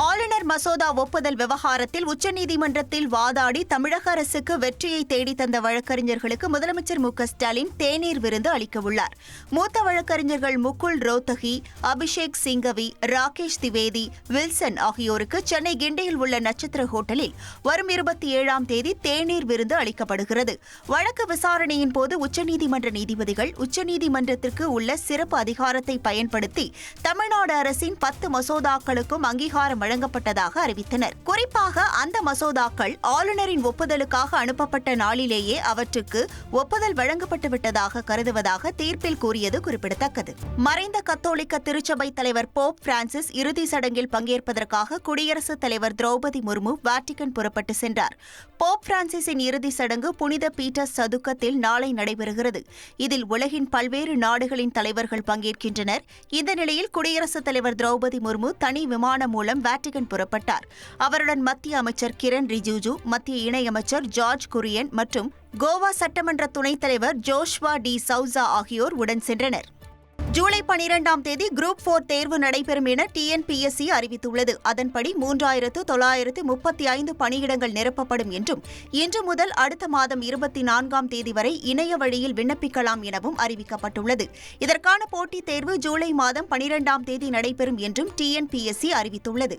all ஆளுநர் மசோதா ஒப்புதல் விவகாரத்தில் உச்சநீதிமன்றத்தில் வாதாடி தமிழக அரசுக்கு வெற்றியை தேடி தந்த வழக்கறிஞர்களுக்கு முதலமைச்சர் மு க ஸ்டாலின் தேநீர் விருந்து அளிக்கவுள்ளார். மூத்த வழக்கறிஞர்கள் முகுல் ரோத்தகி அபிஷேக் சிங்கவி ராகேஷ் திவேதி வில்சன் ஆகியோருக்கு சென்னை கிண்டியில் உள்ள நட்சத்திர ஹோட்டலில் வரும் இருபத்தி ஏழாம் தேதி தேநீர் விருந்து அளிக்கப்படுகிறது. வழக்கு விசாரணையின் போது உச்சநீதிமன்ற நீதிபதிகள் உச்சநீதிமன்றத்திற்கு உள்ள சிறப்பு அதிகாரத்தை பயன்படுத்தி தமிழ்நாடு அரசின் பத்து மசோதாக்களுக்கும் அங்கீகாரம் வழங்கப்பட்டதாக அறிவித்தனர். குறிப்பாக அந்த மசோதாக்கள் ஆளுநரின் ஒப்புதலுக்காக அனுப்பப்பட்ட நாளிலேயே அவற்றுக்கு ஒப்புதல் வழங்கப்பட்டு விட்டதாக கருதுவதாக தீர்ப்பில் கூறியது குறிப்பிடத்தக்கது. மறைந்த கத்தோலிக்க திருச்சபை தலைவர் போப் பிரான்சிஸ் இறுதி சடங்கில் பங்கேற்பதற்காக குடியரசுத் தலைவர் திரௌபதி முர்மு வாட்டிகன் புறப்பட்டு சென்றார். போப் பிரான்சிஸின் இறுதி சடங்கு புனித பீட்டர் சதுக்கத்தில் நாளை நடைபெறுகிறது. இதில் உலகின் பல்வேறு நாடுகளின் தலைவர்கள் பங்கேற்கின்றனர். இந்த நிலையில் குடியரசுத் தலைவர் திரௌபதி முர்மு தனி விமானம் மூலம் வாட்டிகன் புறப்பட்டார். அவருடன் மத்திய அமைச்சர் கிரண் ரிஜிஜு மத்திய இணையமைச்சர் ஜார்ஜ் குரியன் மற்றும் கோவா சட்டமன்ற துணைத் தலைவர் ஜோஷ்வா டி சவுசா ஆகியோர் உடன் சென்றனர். ஜூலை பனிரெண்டாம் தேதி குரூப் போர் தேர்வு நடைபெறும் என டிஎன்பிஎஸ்சி அறிவித்துள்ளது. அதன்படி மூன்றாயிரத்து தொள்ளாயிரத்து முப்பத்தி ஐந்து பணியிடங்கள் நிரப்பப்படும் என்றும் இன்று முதல் அடுத்த மாதம் இருபத்தி நான்காம் தேதி வரை இணைய வழியில் விண்ணப்பிக்கலாம் எனவும் அறிவிக்கப்பட்டுள்ளது. இதற்கான போட்டித் தேர்வு ஜூலை மாதம் பனிரெண்டாம் தேதி நடைபெறும் என்றும் டிஎன்பிஎஸ்சி அறிவித்துள்ளது.